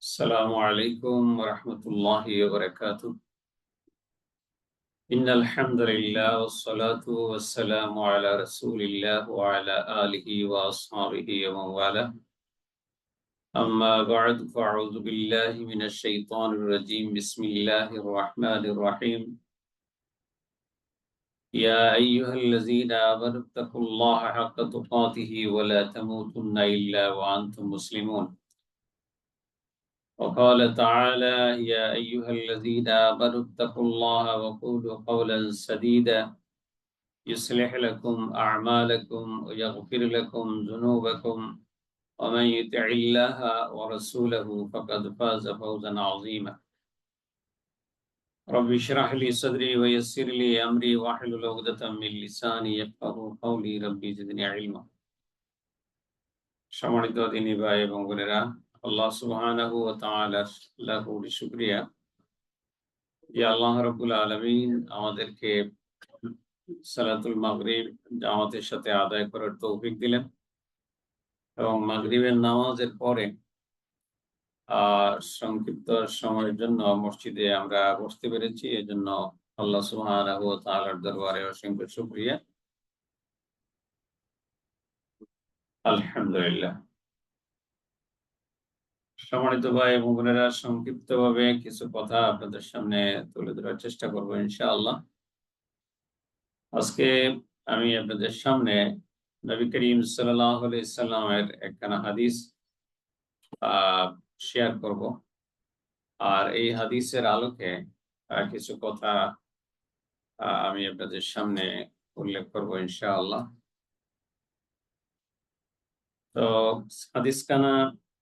السلام عليكم ورحمة الله وبركاته. إن الحمد لله والصلاة والسلام على رسول الله وعلى آله وأصحابه ومن والاه. أما بعد فأعوذ بالله من الشيطان الرجيم. بسم الله الرحمن الرحيم. يا أيها الذين آمنوا اتقوا الله حق تقاته ولا تموتن إلا وأنتم مسلمون. وقال تعالى يا أيها الذين آمنوا اتقوا الله وقولوا قولا سديدا يصلح لكم أعمالكم ويغفر لكم ذنوبكم ومن يطع الله ورسوله فقد فاز فوزا عظيما رب اشرح لي صدري ويسر لي أمري واحلل عقدة من لساني يفقهوا قولي ربي زدني علما সম্মানিত দিনী ভাই এবং বোনেরা আল্লাহ সুবহানাহু ওয়া তাআলার লাখো শুকরিয়া। যে আল্লাহ রাব্বুল আলামিন, আমাদেরকে সালাতুল মাগরিব জামাতের সাথে আদায় করার তৌফিক দিলেন এবং মাগরিবের নামাজের পরে সংক্ষিপ্ত সময়ের জন্য মসজিদে আমরা বসতে পেরেছি। এজন্য আল্লাহ সুবহানাহু ওয়া তাআলার দরবারে অসংখ্য শুকরিয়া। আলহামদুলিল্লাহ। সম্মানিত ভাই এবং বোনেরা সংক্ষিপ্ত ভাবে কিছু কথা আপনাদের সামনে তুলে ধরার চেষ্টা করব ইনশাআল্লাহ। আজকে আমি আপনাদের সামনে নবী করিম সাল্লামের একখানা হাদিস শেয়ার করব। আর এই হাদিসের আলোকে কিছু কথা আমি আপনাদের সামনে উল্লেখ করব ইনশাআল্লাহ। তো হাদিস কানা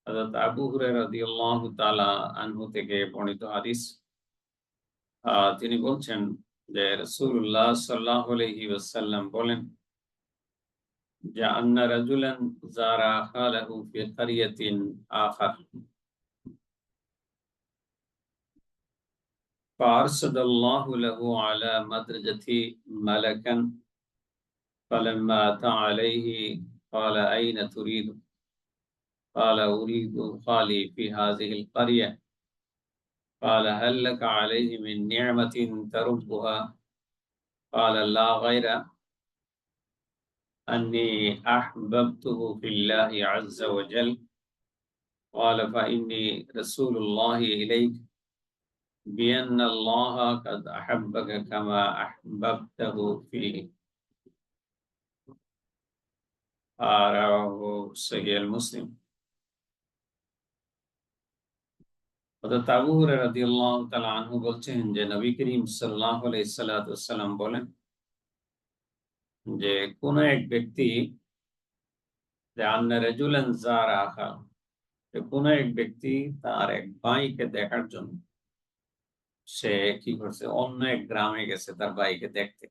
হযরত আবু হুরায়রা রাদিয়াল্লাহু তাআলা আনহু থেকে বর্ণিত হাদিস তিনি বলছেন যে রাসূলুল্লাহ সাল্লাল্লাহু আলাইহি ওয়াসাল্লাম বলেন যে আন্না রাজুলান যারা খালাহু ফি কারিয়াতিন আখার فأرسل الله له على مدرجة ملكا فلما أتى عليه قال أين تريد قال أريد خالي في هذه القرية. قال هل لك عليه من نعمة تربها قال لا غير. أني أحببته في الله عز وجل. قال فإني رسول الله إليك. بأن الله قد أحبك كما أحببته فيه رواه صحيح المسلم. অর্থাৎ আবু বলছেন যে, নবী করিম সাল্লাল্লাহু বলেন যে, কোন এক ব্যক্তি যে, আন্না রাজুলান যারা আখা কোন এক ব্যক্তি তার এক ভাইকে দেখার জন্য সে কি করছে, অন্য এক গ্রামে গেছে তার ভাইকে দেখতে।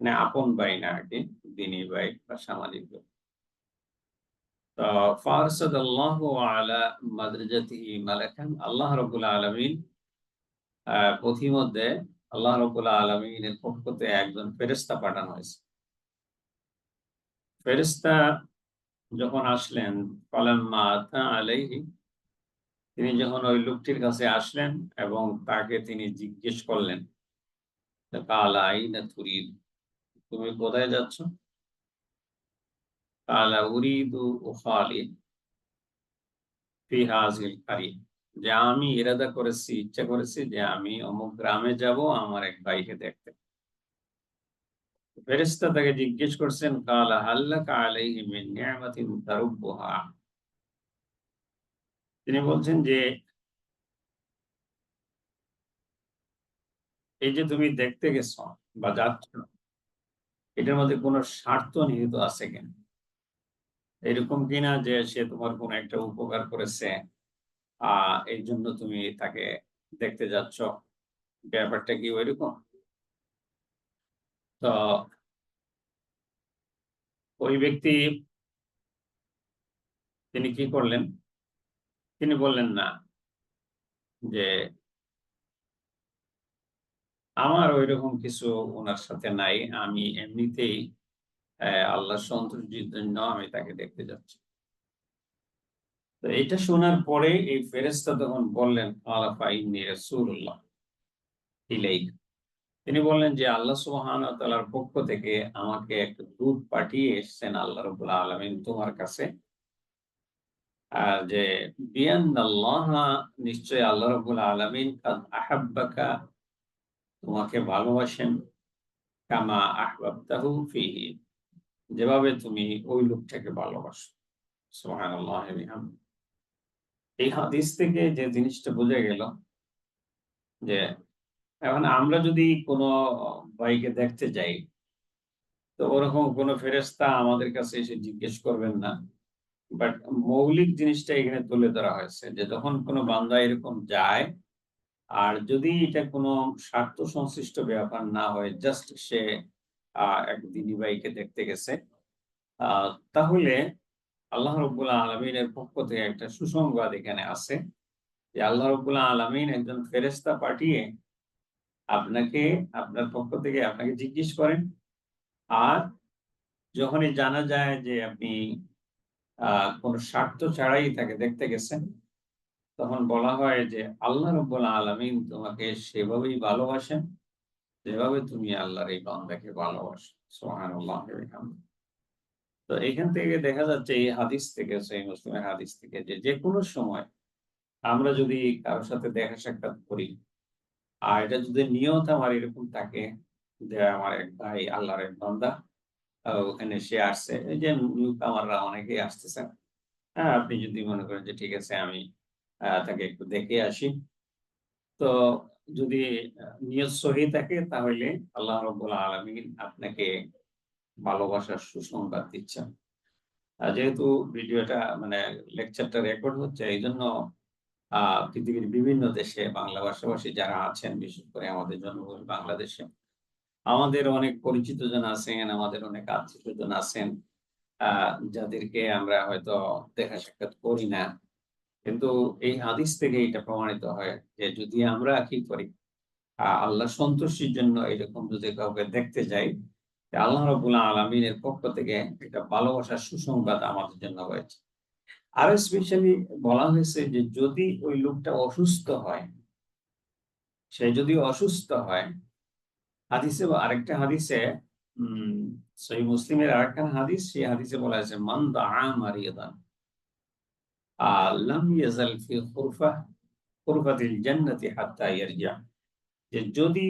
মানে আপন ভাই না আর কি, দিনী ভাই বা সামাজিক ভাই। ফারসাদ আল্লাহ আলা মাদ্রাজাতিহি মালাকান, আল্লাহ রবুল আলমিন পথিমধ্যে আল্লাহ রবুল আলমিনের পক্ষ থেকে একজন ফেরেস্তা পাঠানো হয়েছে। ফেরেস্তা যখন আসলেন কলাম্মা আলাইহি, তিনি যখন ওই লোকটির কাছে আসলেন এবং তাকে তিনি জিজ্ঞেস করলেন, কালা আইনা তুরিদ, তুমি কোথায় যাচ্ছ? কালা উরিদু খালিদ ফি হাজিল কারি যে আমি ইরাদা করেছি, ইচ্ছা করেছি যে আমি অমুক গ্রামে যাব, আমার এক ভাইকে দেখতে। ফেরেশতা তাকে জিজ্ঞেস করছেন, কালা হাল্লাকা আলাইহি মিন তারুবুহা তিনি বলছেন যে, এই যে তুমি দেখতে গেছ বা যাচ্ছ, এটার মধ্যে কোনো স্বার্থ নিহিত আছে কিনা? এরকম কিনা যে সে তোমার কোন একটা উপকার করেছে আহ এই জন্য তুমি তাকে দেখতে যাচ্ছ? ব্যাপারটা কি ওইরকম? তো ওই ব্যক্তি তিনি কি করলেন? তিনি বললেন না যে, আমার ওইরকম কিছু ওনার সাথে নাই, আমি এমনিতেই আল্লাহ সন্তুষ্টির জন্য আমি তাকে দেখতে যাচ্ছি। তো এটা শোনার পরে এই ফেরেস্তা তখন বললেন, আলাফা তিনি বললেন যে, আল্লাহ সুবহান তাআলার পক্ষ থেকে আমাকে একটা দূত পাঠিয়ে এসেছেন আল্লাহ রাব্বুল আলামিন তোমার কাছে। আর যে বিয়ান নিশ্চয় আল্লাহ রাব্বুল আলামিন আহাব্বাকা তোমাকে ভালোবাসেন। কামা আহবাবতাহু ফিহি। যেভাবে তুমি ওই লোকটাকে ভালোবাসো। বিহামদি। এই হাদিস থেকে যে জিনিসটা বোঝা গেল যে এখন আমরা যদি কোনো ভাইকে দেখতে যাই, তো ওরকম কোনো ফেরেস্তা আমাদের কাছে এসে জিজ্ঞেস করবেন না। বাট মৌলিক জিনিসটা এখানে তুলে ধরা হয়েছে যে যখন কোনো বান্দা এরকম যায়, আর যদি এটা কোনো স্বার্থ সংশ্লিষ্ট ব্যাপার না হয় জাস্ট সে এক দিনী দেখতে গেছে। তাহলে আল্লাহ রব্বুল্লাহ আলমিনের পক্ষ থেকে একটা সুসংবাদ এখানে আছে যে আল্লাহ রব্বুল্লাহ আলমিন একজন ফেরেস্তা পাঠিয়ে আপনাকে, আপনার পক্ষ থেকে আপনাকে জিজ্ঞেস করেন। আর যখনই জানা যায় যে আপনি কোন স্বার্থ ছাড়াই তাকে দেখতে গেছেন, তখন বলা হয় যে আল্লাহ রব্বুল্লাহ আলমিন তোমাকে সেভাবেই ভালোবাসেন। যেভাবে তুমি আল্লাহর এই বান্দাকে ভালোবাসো সোহান তো এখান থেকে দেখা যাচ্ছে এই হাদিস থেকে, সেই মুসলিমের হাদিস থেকে যে যে কোনো সময় আমরা যদি কারোর সাথে দেখা সাক্ষাৎ করি, আর এটা যদি নিয়ত আমার এরকম থাকে যে আমার এক ভাই আল্লাহর এক বান্দা ওখানে সে আসছে, এই যে আমাররা অনেকেই আসতেছেন হ্যাঁ আপনি যদি মনে করেন যে ঠিক আছে আমি তাকে একটু দেখে আসি। তো যদি নিয়ত সহি থাকে, তাহলে আল্লাহ রব্বুল আলমিন আপনাকে ভালোবাসার সুসংবাদ দিচ্ছেন। যেহেতু ভিডিওটা মানে লেকচারটা রেকর্ড হচ্ছে এই জন্য পৃথিবীর বিভিন্ন দেশে বাংলা ভাষাভাষী যারা আছেন, বিশেষ করে আমাদের জন্মভূমি বাংলাদেশে, আমাদের অনেক পরিচিত জন আছেন, আমাদের অনেক আত্মীয় জন আছেন যাদেরকে আমরা হয়তো দেখা সাক্ষাৎ করি না। কিন্তু এই হাদিস থেকে এটা প্রমাণিত হয় যে যদি আমরা কি করি আল্লাহ সন্তুষ্টির জন্য এরকম যদি কাউকে দেখতে যাই আল্লাহ রবুল্লাহ আলমিনের পক্ষ থেকে একটা ভালোবাসার সুসংবাদ আমাদের জন্য হয়েছে আরও স্পেশালি বলা হয়েছে যে যদি ওই লোকটা অসুস্থ হয়, সে যদি অসুস্থ হয়, হাদিসে আরেকটা হাদিসে, উম, সহি মুসলিমের আরেকটা হাদিস, সেই হাদিসে বলা হয়েছে, মান দা মারিয়াদান। লাম ইয়াজাল ফি খুরফা, খুরফাতিল জান্নাতি হাত্তা ইয়ারজা। যে যদি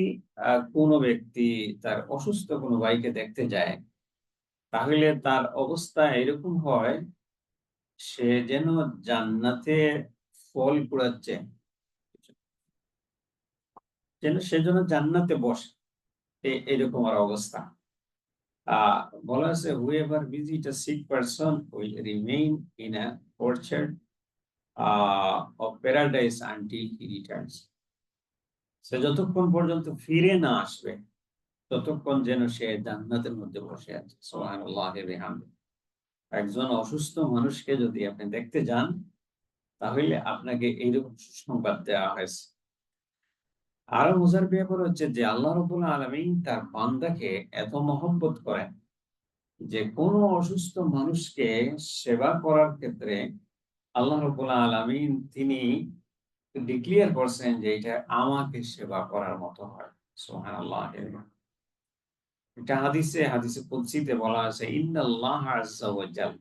কোনো ব্যক্তি তার অসুস্থ কোনো ভাইকে দেখতে যায়, তাহলে তার অবস্থা এরকম হয়, সে যেন জান্নাতে ফল কুড়াচ্ছে। যেন সে যেন জান্নাতে বসে এরকম আর অবস্থা। আহ, বলা আছে whoever visit a sick person will remain in a orchard uh, of paradise until he returns. সে যতক্ষণ পর্যন্ত ফিরে না আসবে ততক্ষণ যেন সে জান্নাতের মধ্যে বসে আছে। একজন অসুস্থ মানুষকে যদি আপনি দেখতে যান তাহলে আপনাকে এইরকম সুসংবাদ দেওয়া হয়েছে। আরও মজার ব্যাপার হচ্ছে যে আল্লাহ রবুল্লা আলমী তার বান্দাকে এত মহব্বত করেন যে কোন অসুস্থ মানুষকে সেবা করার ক্ষেত্রে আল্লাহ রবুল্লা আলমিন তিনি ডিক্লিয়ার করছেন যে এটা আমাকে সেবা করার মতো হয়। সোহান আল্লাহ এটা হাদিসে হাদিসে কুদসিতে বলা আছে, ইন্নাল্লাহ আজ্জা ওয়াজাল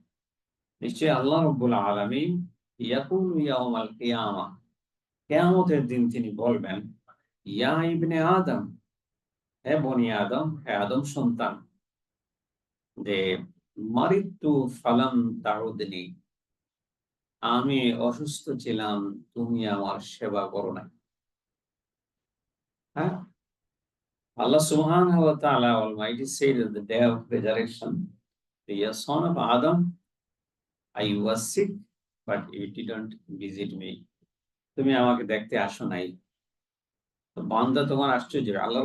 নিশ্চয়ই আল্লাহ রাব্বুল আলামিন ইয়াকুলু ইয়াউমাল কিয়ামা, কিয়ামতের দিন তিনি বলবেন, ইয়া ইবনে আদম, হে বনি আদম, হে আদম সন্তান যে মারিত্তু ফালাম দারুদিনী আমি অসুস্থ ছিলাম, তুমি আমার সেবা করো না হ্যাঁ? আল্লাহ সুহান হাওয়াতি সেজারেকশন son of Adam I was sick but you didn't visit me তুমি আমাকে দেখতে আসো নাই। বান্দা তোমার আশ্চর্য, আল্লাহ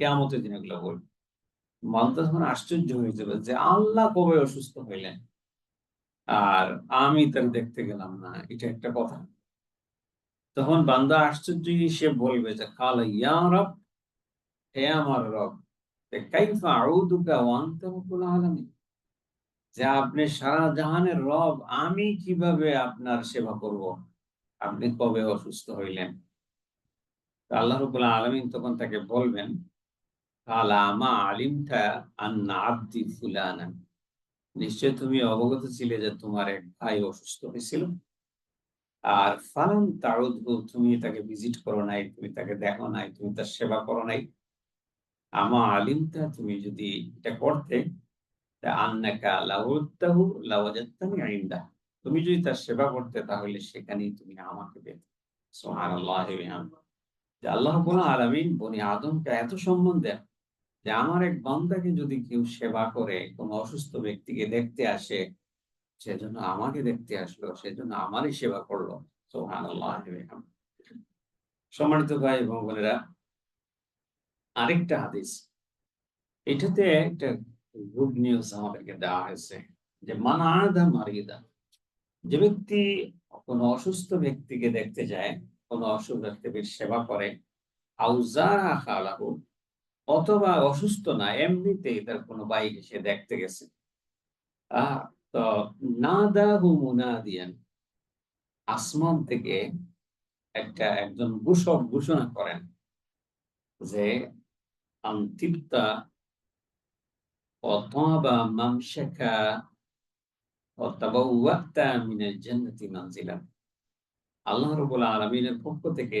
কেমন দিন এগুলো বলবে। বান্দা তখন আশ্চর্য হয়ে যাবে যে আল্লাহ কবে অসুস্থ হইলেন। আর আমি তার দেখতে গেলাম না, এটা একটা কথা। তখন বান্দা আশ্চর্য সে বলবে যে, কাল ইয়া রব, হে আমার রব কাইফা আউদুকা যে আপনি সারা জাহানের রব, আমি কীভাবে আপনার সেবা করব? আপনি কবে অসুস্থ হইলেন? আল্লাহ রবুল্লাহ আলমিন তখন তাকে বলবেন কালা মা আলিমটা আন্না আব্দি ফুলানা। নিশ্চয় তুমি অবগত ছিলে যে তোমার এক ভাই অসুস্থ হয়েছিল। আর ফালান তাউদ তুমি তাকে ভিজিট করো নাই, তুমি তাকে দেখো নাই, তুমি তার সেবা করো নাই। আমা আলিমটা তুমি যদি এটা করতে আন্নাকা লাউদ্দাহু লাওয়াজাত্তানি আইন্দা তুমি যদি তার সেবা করতে, তাহলে সেখানেই তুমি আমাকে পেতে। যে আল্লাহ রাব্বুল আলামিন বনি আদমকে এত সম্মান দেন যে আমার এক বান্দাকে যদি কেউ সেবা করে, কোনো অসুস্থ ব্যক্তিকে দেখতে আসে সেজন্য আমাকে দেখতে আসলো সেজন্য আমারই সেবা করল। সম্মানিত ভাই এবং বোনেরা, আরেকটা হাদিস। এটাতে একটা গুড নিউজ আমাদেরকে দেওয়া হয়েছে যে, মানা মারিদা, যে ব্যক্তি কোনো অসুস্থ ব্যক্তিকে দেখতে যায়, কোনো অসুস্থ ব্যক্তির সেবা করে আউজারা খালাহু অথবা অসুস্থ না, এমনিতেই তার কোনো বাইক এসে দেখতে গেছে। আহ তো আসমান থেকে একটা একজন ঘোষক ঘোষণা করেন যে, আন্তিপ্তা অথবা অতাবাউয়াক্তা মিনাল জান্নাতি মানজিলান। আল্লাহ রাব্বুল আলামিনের পক্ষ থেকে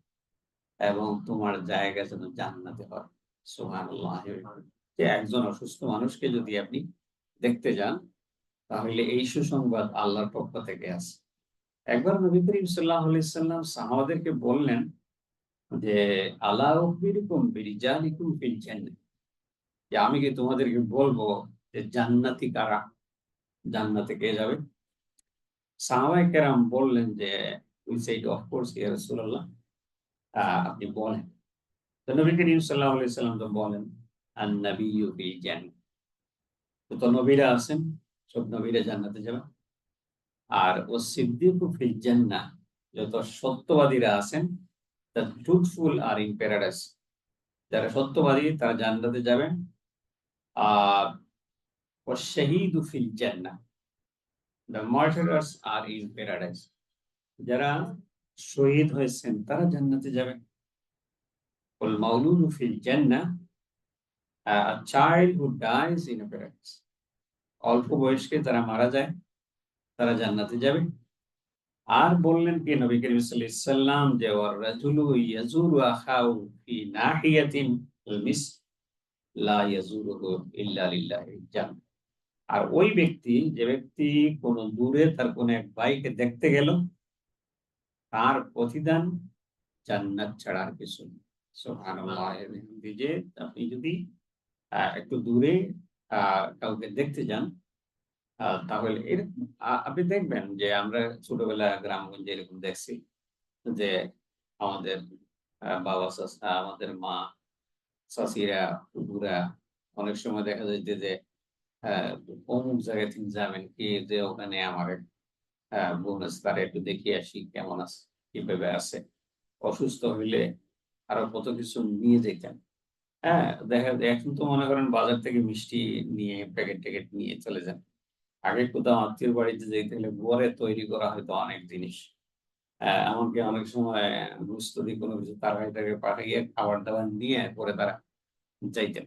এবং তোমার জায়গা যেন জান্নাতে হয়। সুবহানাল্লাহ। যে একজন অসুস্থ মানুষকে যদি আপনি দেখতে যান, তাহলে এই সুসংবাদ আল্লাহর পক্ষ থেকে আছে। একবার নবী করিম সাল্লাহ সাল্লাম সাহাবাদেরকে বললেন যে আল্লাহ যে, আমি কি তোমাদেরকে বলব যে, জান্নাতি কারা? জান্নাতে কে যাবে? সাহাবাই কেরাম বললেন যে উই সেইড অফ কোর্স ইয়া রাসূলুল্লাহ আপনি বলেন। তো নবী করিম আলাইহি সাল্লাম তো বলেন আন নাবিয়্যু ফিল জান্নাত তো নবীরা আছেন, সব নবীরা জান্নাতে যাবেন। আর ও সিদ্দিকু ফিল জান্নাহ যত সত্যবাদীরা আছেন, the truthful are in paradise. যারা সত্যবাদী, তারা জান্নাতে যাবেন। আর ও শাহীদু ফিল জান্নাহ the martyrs are in paradise. যারা শহীদ হয়েছেন, তারা জান্নাতে যাবেন। অল্প বয়সকে তারা মারা যায়, তারা জান্নাতে যাবে। আর বললেন কি, নবী করিম সাল্লাম যে রাজুলু জান্নাত আর ওই ব্যক্তি, যে ব্যক্তি কোন দূরে তার কোন এক ভাইকে দেখতে গেল তার প্রতিদান জান্নাত ছাড়ার কিছু যে আপনি যদি একটু দূরে কাউকে দেখতে যান তাহলে এরকম আপনি দেখবেন যে আমরা ছোটবেলা গ্রামগঞ্জে এরকম দেখছি যে আমাদের বাবা চাষা আমাদের মা চাষিরা কুকুরা অনেক সময় দেখা যায় যে অমুক জায়গায় তিনি যাবেন কি যে ওখানে আমার বোন আছে তারা একটু দেখিয়ে আসি কেমন আছে, কীভাবে আছে। অসুস্থ হইলে আরও কত কিছু নিয়ে যেতেন হ্যাঁ দেখা যায়, এখন তো মনে করেন বাজার থেকে মিষ্টি নিয়ে প্যাকেট ট্যাকেট নিয়ে চলে যান। আগে কোথাও আত্মীয় বাড়িতে যেতে হলে ঘরে তৈরি করা হয়তো অনেক জিনিস। এমনকি অনেক সময় গুস্তদি কোনো কিছু তার তাকে পাঠিয়ে খাবার দাবার নিয়ে পরে তারা যাইতেন।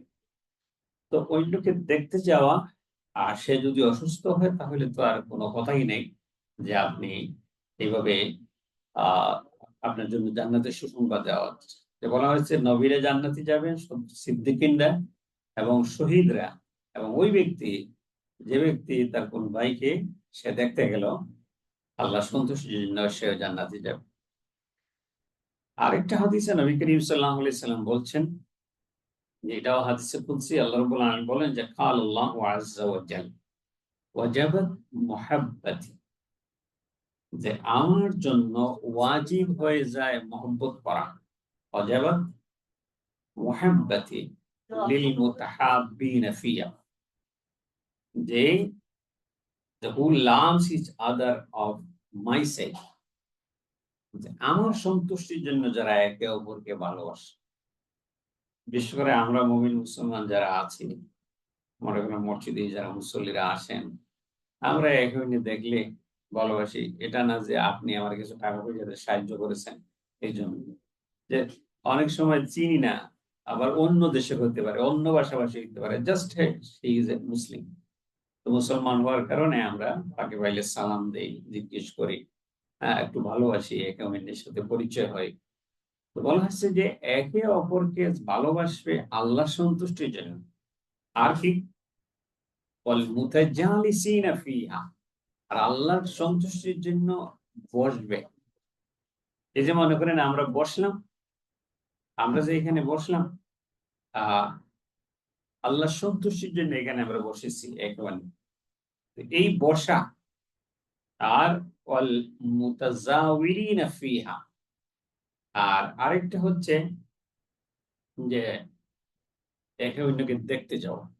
তো লোকে দেখতে যাওয়া, আর সে যদি অসুস্থ হয় তাহলে তো আর কোনো কথাই নেই। যে আপনি এইভাবে আপনার জন্য জান্নাতের সুসংবাদ দেওয়া হচ্ছে। বলা হয়েছে, নবীরা জান্নাতি যাবেন সিদ্দিকিনরা এবং শহীদরা এবং ওই ব্যক্তি, যে ব্যক্তি তার কোন ভাইকে সে দেখতে গেল, আল্লাহ সন্তুষ্টির জন্য সে জান্নাতি যাবে। আরেকটা হাদিসে নবী করিম সাল্লাহ সাল্লাম বলছেন এটাও হাদিসে কুদসি আল্লাহ রবুল বলেন যে কাল আল্লাহ আজ্জা ওয়াজ্জাল ওয়াজাবাত যে আমার জন্য ওয়াজিব হয়ে যায় মহব্বত করা। মুতাহাব্বিনা ফিয়া। যে sake আমার সন্তুষ্টির জন্য যারা একে অপরকে ভালোবাসে। বিশেষ করে আমরা মমিন মুসলমান যারা আছি, মনে করেন মসজিদে যারা মুসল্লিরা আসেন, আমরা একে দেখলে ভালোবাসি। এটা না যে আপনি আমার কিছু টাকা পয়সাতে সাহায্য করেছেন, এই জন্য। যে অনেক সময় চিনি না, আবার অন্য দেশে হতে পারে, অন্য ভাষাভাষী হতে পারে। Just she is a Muslim তো মুসলমান হওয়ার কারণে আমরা তাকে পাইলে সালাম দেই, জিজ্ঞেস করি। হ্যাঁ একটু ভালোবাসি, একে অন্যের সাথে পরিচয় হয়। তো বলা হচ্ছে যে একে অপরকে ভালোবাসবে আল্লাহ সন্তুষ্টির জন্য। আর কি? মুতাজালিসিনা ফিহা। আর আল্লাহর সন্তুষ্টির জন্য বসবে। এই যে মনে করেন আমরা বসলাম, আমরা যে এখানে বসলাম আহ আল্লাহ সন্তুষ্টির জন্য এখানে আমরা বসেছি একেবারে। এই বসা আর অল মুতাজাউরিনা ফিহা। আর আরেকটা হচ্ছে যে একে অন্যকে দেখতে যাওয়া।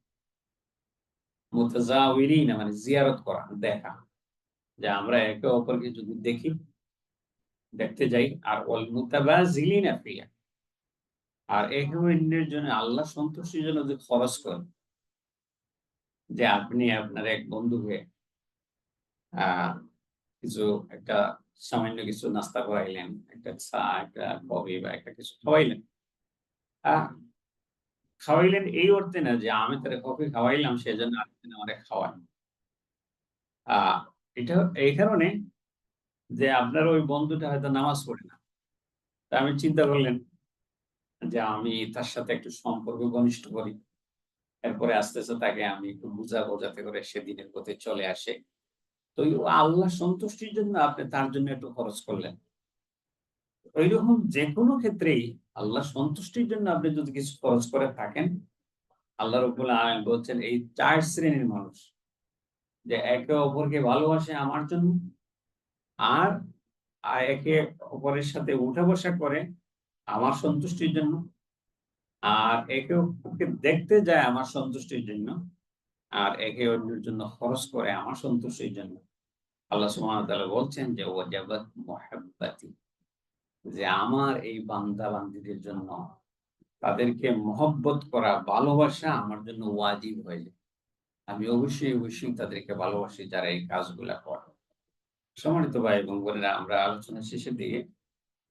মুতাজাউরিনা মানে জিয়ারত করা, দেখা। যে আমরা একে অপরকে যদি দেখি, দেখতে যাই, আর অল মুতাবাজিলিনা ফিহা, আর একে অন্যের জন্য আল্লাহ সন্তুষ্টির জন্য যে খরচ করেন, যে আপনি আপনার এক বন্ধুকে কিছু একটা সামান্য কিছু নাস্তা করাইলেন, একটা চা, একটা কফি বা একটা কিছু খাওয়াইলেন খাওয়াইলেন এই অর্থে না যে আমি তার কফি খাওয়াইলাম, সেজন্য আপনি খাওয়ান। আহ এটা এই কারণে যে আপনার ওই বন্ধুটা হয়তো নামাজ পড়ে না। তা আমি চিন্তা করলেন যে আমি তার সাথে একটু সম্পর্ক ঘনিষ্ঠ করি। এরপরে আস্তে আস্তে তাকে আমি একটু বুঝাবো যাতে করে সেদিনের পথে চলে আসে। তো আল্লাহ সন্তুষ্টির জন্য আপনি তার জন্য একটু খরচ করলেন। ওইরকম যে কোনো ক্ষেত্রেই আল্লাহ সন্তুষ্টির জন্য আপনি যদি কিছু খরচ করে থাকেন, আল্লাহ রবুল আলম বলছেন, এই চার শ্রেণির মানুষ যে একে অপরকে ভালোবাসে আমার জন্য আর একে অপরের সাথে উঠা বসা করে আমার সন্তুষ্টির জন্য। আর একে অপরকে দেখতে যায় আমার সন্তুষ্টির জন্য আর একে অন্যের জন্য খরচ করে আমার সন্তুষ্টির জন্য। আল্লাহ ওয়া বলছেন যে, ওয়াজাবাত মুহাব্বাতি যে আমার এই বান্দা বান্দীদের জন্য তাদেরকে মহব্বত করা, ভালোবাসা আমার জন্য ওয়াজিব হয়ে যায়। আমি অবশ্যই অবশ্যই তাদেরকে ভালোবাসি যারা এই কাজগুলা করে। সম্মানিত ভাই এবং বোনেরা, আমরা আলোচনা শেষের দিকে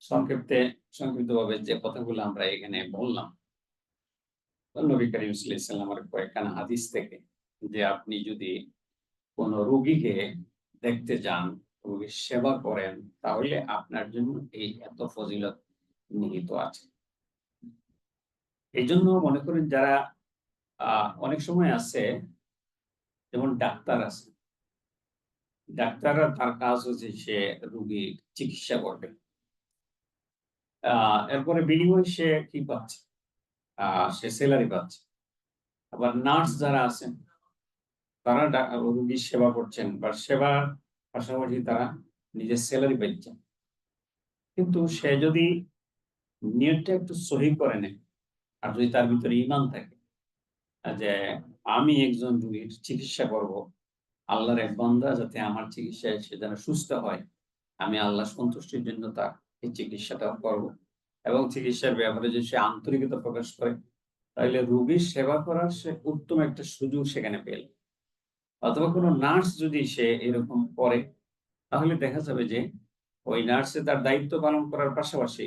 সংক্ষিপ্তে, সংক্ষিপ্তভাবে যে কথাগুলো আমরা এখানে বললাম নবী করিম সাল্লামের কয়েকখানা হাদিস থেকে যে আপনি যদি কোন রুগীকে দেখতে যান, রুগীর সেবা করেন, তাহলে আপনার জন্য এই এত ফজিলত নিহিত আছে। এই জন্য মনে করেন যারা অনেক সময় আছে যেমন ডাক্তার আছে। ডাক্তাররা তার কাজ হচ্ছে সে রোগীর চিকিৎসা করবে। আহ এরপরে বিনিময় সে কি পাচ্ছে? সে স্যালারি পাচ্ছে। আবার নার্স যারা আছেন, তারা রুগীর সেবা করছেন বা সেবার পাশাপাশি তারা নিজের স্যালারি পাচ্ছেন। কিন্তু সে যদি নিয়তটা একটু সহি করে নেয়, আর যদি তার ভিতরে ইমান থাকে, যে আমি একজন রুগীর চিকিৎসা করব। আল্লাহর এক বন্ধা যাতে আমার চিকিৎসায় সে যেন সুস্থ হয়, আমি আল্লাহ সন্তুষ্টির জন্য তার এই চিকিৎসাটা করব এবং চিকিৎসার ব্যাপারে যদি সে আন্তরিকতা প্রকাশ করে, তাহলে রুগীর সেবা করার সে উত্তম একটা সুযোগ সেখানে পেল। অথবা কোনো নার্স যদি সে এরকম করে, তাহলে দেখা যাবে যে ওই নার্সে তার দায়িত্ব পালন করার পাশাপাশি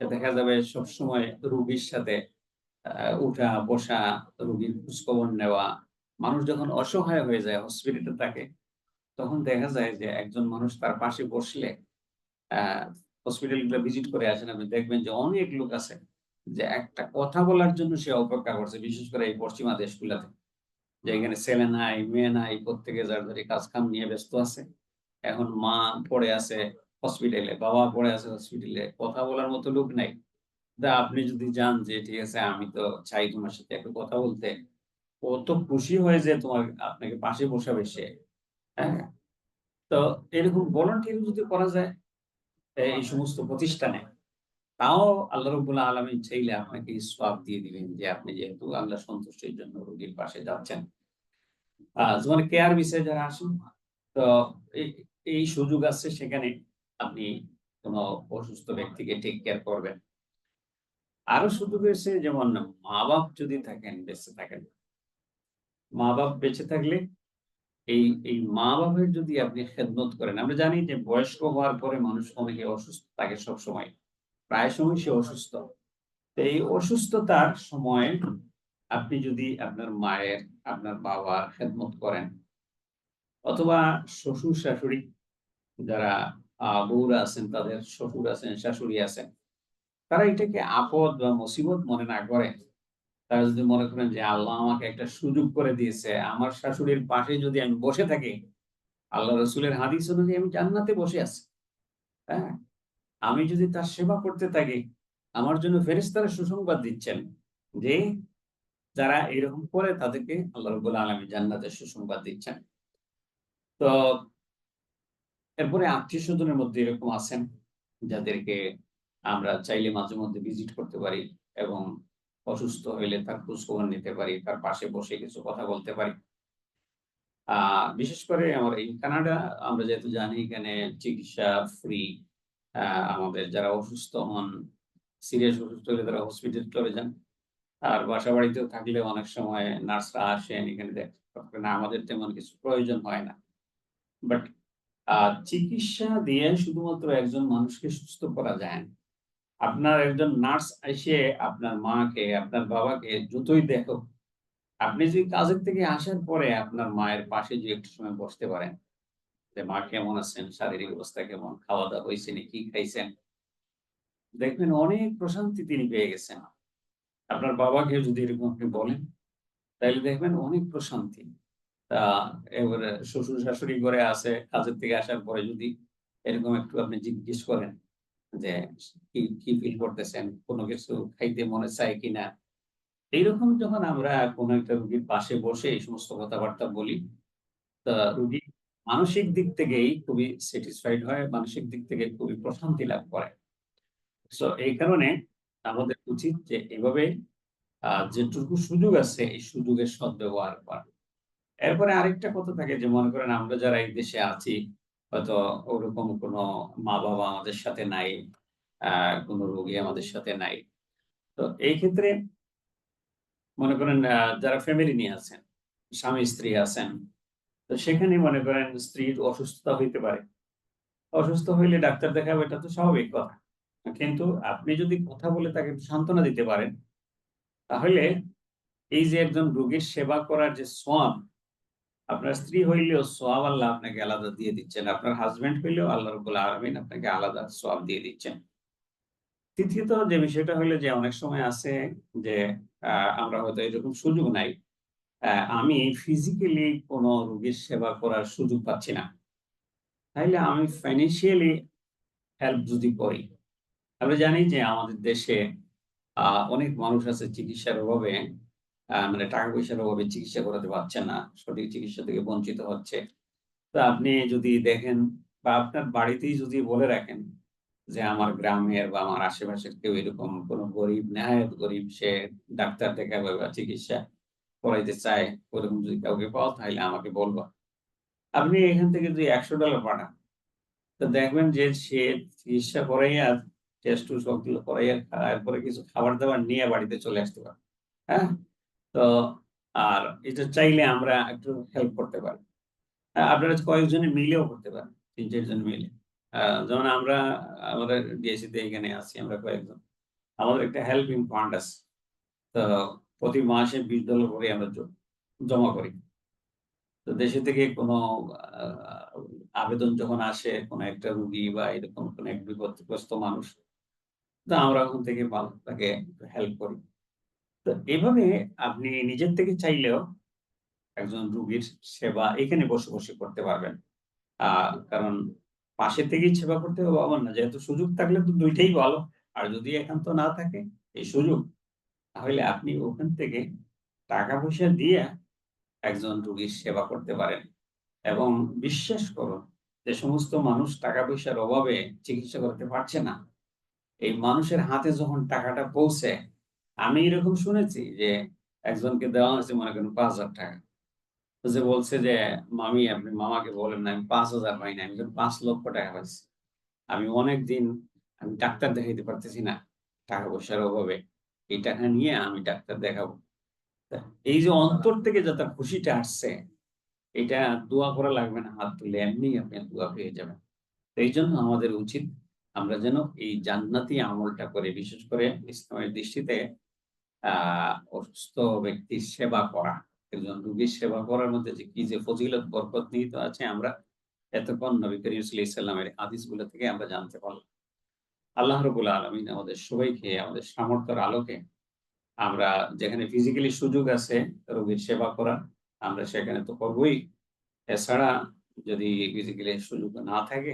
দেখা যাবে সবসময় রুগীর সাথে উঠা, বসা, রুগীর খোঁজখবর নেওয়া, মানুষ যখন অসহায় হয়ে যায় হসপিটালে থাকে, তখন দেখা যায় যে একজন মানুষ তার পাশে বসলে, আহ হসপিটালগুলো ভিজিট করে আসেন, আপনি দেখবেন যে অনেক লোক আছে যে একটা কথা বলার জন্য সে অপেক্ষা করছে, বিশেষ করে এই পশ্চিমা দেশগুলাতে, যে এখানে ছেলে নাই, মেয়ে নাই, প্রত্যেকে যার ধরে কাজ কাম নিয়ে ব্যস্ত আছে, এখন মা পড়ে আছে হসপিটালে বাবা পড়ে আছে হসপিটালে কথা বলার মতো লোক নাই। আপনি যদি যান যে, ঠিক আছে, আমি তো চাই তোমার সাথে একটু কথা বলতে। ও তো খুশি হয়ে যে তোমার আপনাকে পাশে বসাবে সে। হ্যাঁ? তো এরকম ভলান্টিয়ার যদি করা যায়, এই সমস্ত প্রতিষ্ঠানে, তাও আল্লাহ রবুল্লাহ আলমী চাইলে আপনাকে সব দিয়ে দিবেন যে, আপনি যেহেতু আল্লাহ সন্তুষ্টির জন্য রোগীর পাশে যাচ্ছেন। যেমন কেয়ার বিষয়ে যারা আসুন, তো এই সুযোগ আছে সেখানে আপনি কোনো অসুস্থ ব্যক্তিকে টেক কেয়ার করবেন। আরও সুযোগ এসে যেমন মা বাপ যদি থাকেন, বেঁচে থাকেন মা বাপ বেঁচে থাকলে এই এই মা বাপের যদি আপনি খেদমত করেন, আমরা জানি যে বয়স্ক হওয়ার পরে মানুষ অনেকে অসুস্থ থাকে সব সময় প্রায় সময় সে অসুস্থ। এই অসুস্থতার সময় আপনি যদি আপনার মায়ের, আপনার বাবার খেদমত করেন, অথবা শ্বশুর শাশুড়ি যারা বউরা আছেন, তাদের শ্বশুর আছেন, শাশুড়ি আছেন তারা এটাকে আপদ বা মুসিবত মনে না করে। তারা যদি মনে করেন যে আল্লাহ আমাকে একটা সুযোগ করে দিয়েছে, আমার শাশুড়ির পাশে যদি আমি বসে থাকি, আল্লাহ রসুলের হাদিস অনুযায়ী আমি জান্নাতে বসে আছি। হ্যাঁ? আমি যদি তার সেবা করতে থাকি, আমার জন্য ফেরেস্তারা সুসংবাদ দিচ্ছেন যে যারা এরকম করে, তাদেরকে আল্লাহ রবুল্লা আলমী জান্নাতের সুসংবাদ দিচ্ছেন। তো এরপরে আত্মীয় স্বজনের মধ্যে এরকম আছেন যাদেরকে আমরা চাইলে মাঝে মধ্যে ভিজিট করতে পারি এবং অসুস্থ হইলে তার খোঁজখবর নিতে পারি, তার পাশে বসে কিছু কথা বলতে পারি। বিশেষ করে আমার এই কানাডা, আমরা যেহেতু জানি এখানে চিকিৎসা ফ্রি আমাদের যারা অসুস্থ হন সিরিয়াস অসুস্থ হলে তারা হসপিটাল চলে যান। আর বাসা বাড়িতেও থাকলে অনেক সময় নার্সরা আসেন এখানে না, আমাদের তেমন কিছু প্রয়োজন হয় না। বাট চিকিৎসা দিয়ে শুধুমাত্র একজন মানুষকে সুস্থ করা যায় না। আপনার একজন নার্স এসে আপনার মাকে, আপনার বাবাকে যতই দেখো, আপনি যদি কাজের থেকে আসার পরে আপনার মায়ের পাশে যে একটু সময় বসতে পারেন, যে মা কেমন আছেন, শারীরিক অবস্থা কেমন খাওয়া দাওয়া হয়েছে কি খাইছেন, দেখবেন অনেক প্রশান্তি তিনি পেয়ে গেছেন। আপনার বাবাকে যদি এরকম আপনি বলেন তাহলে দেখবেন অনেক প্রশান্তি। তা এবারে শ্বশুর শাশুড়ি করে আছে, কাজের থেকে আসার পরে যদি এরকম একটু আপনি জিজ্ঞেস করেন যে কি কি ফিল করতেছেন? কোনো কিছু খাইতে মনে চায় কিনা? এইরকম যখন আমরা কোনো একটা রুগীর পাশে বসে এই সমস্ত কথাবার্তা বলি, তা রুগী মানসিক দিক থেকেই খুবই স্যাটিসফাইড হয়, মানসিক দিক থেকে খুবই প্রশান্তি লাভ করে। সো এই কারণে আমাদের উচিত যে এভাবে যেটুকু সুযোগ আছে এই সুযোগের সদ্ব্যবহার করা। এরপরে আরেকটা কথা থাকে যে, মনে করেন আমরা যারা এই দেশে আছি হয়তো ওরকম কোনো মা বাবা আমাদের সাথে নাই কোনো রোগী আমাদের সাথে নাই। তো এই ক্ষেত্রে মনে করেন যারা ফ্যামিলি নিয়ে আছেন, স্বামী, স্ত্রী আছেন, তো সেখানে মনে করেন স্ত্রীর অসুস্থতা হইতে পারে। অসুস্থ হইলে ডাক্তার দেখাবে, এটা তো স্বাভাবিক কথা। কিন্তু আপনি যদি কথা বলে তাকে সান্ত্বনা দিতে পারেন, তাহলে এই যে একজন রোগীর সেবা করার যে সোয়াব আপনার স্ত্রী হইলেও সোয়াব আল্লাহ আপনাকে আলাদা দিয়ে দিচ্ছেন। আপনার হাজবেন্ড হইলেও আল্লাহ রবুল্লা আলমিন আপনাকে আলাদা সোয়াব দিয়ে দিচ্ছেন। তৃতীয়ত যে বিষয়টা হলো যে অনেক সময় আছে যে আমরা হয়তো এরকম সুযোগ নাই। আমি ফিজিক্যালি কোনো রোগীর সেবা করার সুযোগ পাচ্ছি না। তাইলে আমি ফাইন্যান্সিয়ালি হেল্প যদি করি আমরা জানি যে আমাদের দেশে অনেক মানুষ আছে চিকিৎসার অভাবে মানে টাকা পয়সার অভাবে চিকিৎসা করাতে পারছে না, সঠিক চিকিৎসা থেকে বঞ্চিত হচ্ছে। তো আপনি যদি দেখেন বা আপনার বাড়িতেই যদি বলে রাখেন যে আমার গ্রামের বা আমার আশেপাশের কেউ এরকম কোনো গরিব, নেহায়ত গরিব, সে ডাক্তার দেখাবে বা চিকিৎসা করাইতে চায়, ওরকম যদি কাউকে পাও তাহলে আমাকে বলব। আপনি এখান থেকে যদি একশো ডলার পাঠান, তো দেখবেন যে সে চিকিৎসা করাইয়া টেস্ট সবগুলো করাইয়া এরপরে কিছু খাবার দাবার নিয়ে বাড়িতে চলে আসতে পারে। হ্যাঁ? তো আর এটা চাইলে আমরা একটু হেল্প করতে পারি। আপনারা কয়েকজনে মিলেও করতে পারেন, তিন চারজন মিলে। যেমন আমরা, আমাদের ডিএসিতে এখানে আছি আমরা কয়েকজন। আমাদের একটা হেল্পিং ফান্ড আছে। তো প্রতি মাসে বিশ ডলার করে আমরা জমা করি। তো দেশে থেকে কোনো আবেদন যখন আসে, কোনো একটা রুগী বা এরকম কোনো এক বিপদগ্রস্ত মানুষ, তো আমরা ওখান থেকে তাকে হেল্প করি। তো এভাবে আপনি নিজের থেকে চাইলেও একজন রুগীর সেবা এখানে বসে বসে করতে পারবেন। কারণ পাশে থেকেই সেবা করতে হবে আমার না। যেহেতু সুযোগ থাকলে তো দুইটাই ভালো। আর যদি একান্ত না থাকে এই সুযোগ, তাহলে আপনি ওখান থেকে টাকা পয়সা দিয়ে একজন রুগীর সেবা করতে পারেন। এবং বিশ্বাস করুন, যে সমস্ত মানুষ টাকা পয়সার অভাবে চিকিৎসা করতে পারছে না। এই মানুষের হাতে যখন টাকাটা পৌঁছে আমি এরকম শুনেছি যে একজনকে দেওয়া হয়েছে মনে করেন পাঁচ হাজার টাকা। যে বলছে যে, মামি, আপনি মামাকে বলেন না, আমি পাঁচ হাজার পাই না, আমি পাঁচ লক্ষ টাকা পাইছি। আমি অনেক দিন, আমি ডাক্তার দেখাইতে পারতেছি না টাকা পয়সার অভাবে। এই টাকা নিয়ে আমি ডাক্তার দেখাবো। এই যে অন্তর থেকে যত খুশিটা আসছে, এটা দোয়া করা লাগবে না, হাত তুলে এমনি আপনি দোয়া পেয়ে যাবেন। এই জন্য আমাদের উচিত আমরা যেন এই জান্নাতি আমলটা করে, বিশেষ করে ইসলামের দৃষ্টিতে অসুস্থ ব্যক্তির সেবা করা, একজন রুগীর সেবা করার মধ্যে যে কি যে ফজিলত, বরকত নিহিত আছে, আমরা এতক্ষণ নবী করিম সাল্লামের হাদিসগুলো থেকে আমরা জানতে পারলাম। আল্লাহ রবুল আলমিন আমাদের সবাইকে, আমাদের সামর্থ্যের আলোকে আমরা যেখানে ফিজিক্যালি সুযোগ আছে রোগীর সেবা করার, আমরা সেখানে তো করবোই। এছাড়া যদি ফিজিক্যালি সুযোগ না থাকে,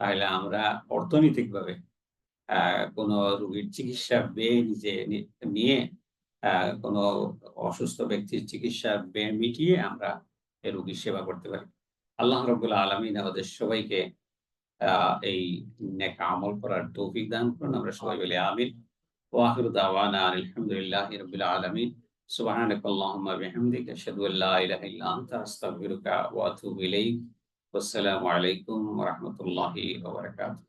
তাহলে আমরা অর্থনৈতিকভাবে কোনো রোগীর চিকিৎসা ব্যয় নিজে নি- নিয়ে আহ কোনো অসুস্থ ব্যক্তির চিকিৎসার ব্যয় মিটিয়ে আমরা এই রোগীর সেবা করতে পারি আল্লাহ রবুল্লা আলমিন আমাদের সবাইকে আহ এই নেক আমল করার তৌফিক দান করুন আমরা সবাই বলি আমিন ওয়াহির দাওয়ানা আলহামদুলিল্লাহ রবিল আলমিন سبحانك اللهم بحمدك أشهد أن لا إله إلا أنت أستغفرك وأتوب إليك والسلام عليكم ورحمة الله وبركاته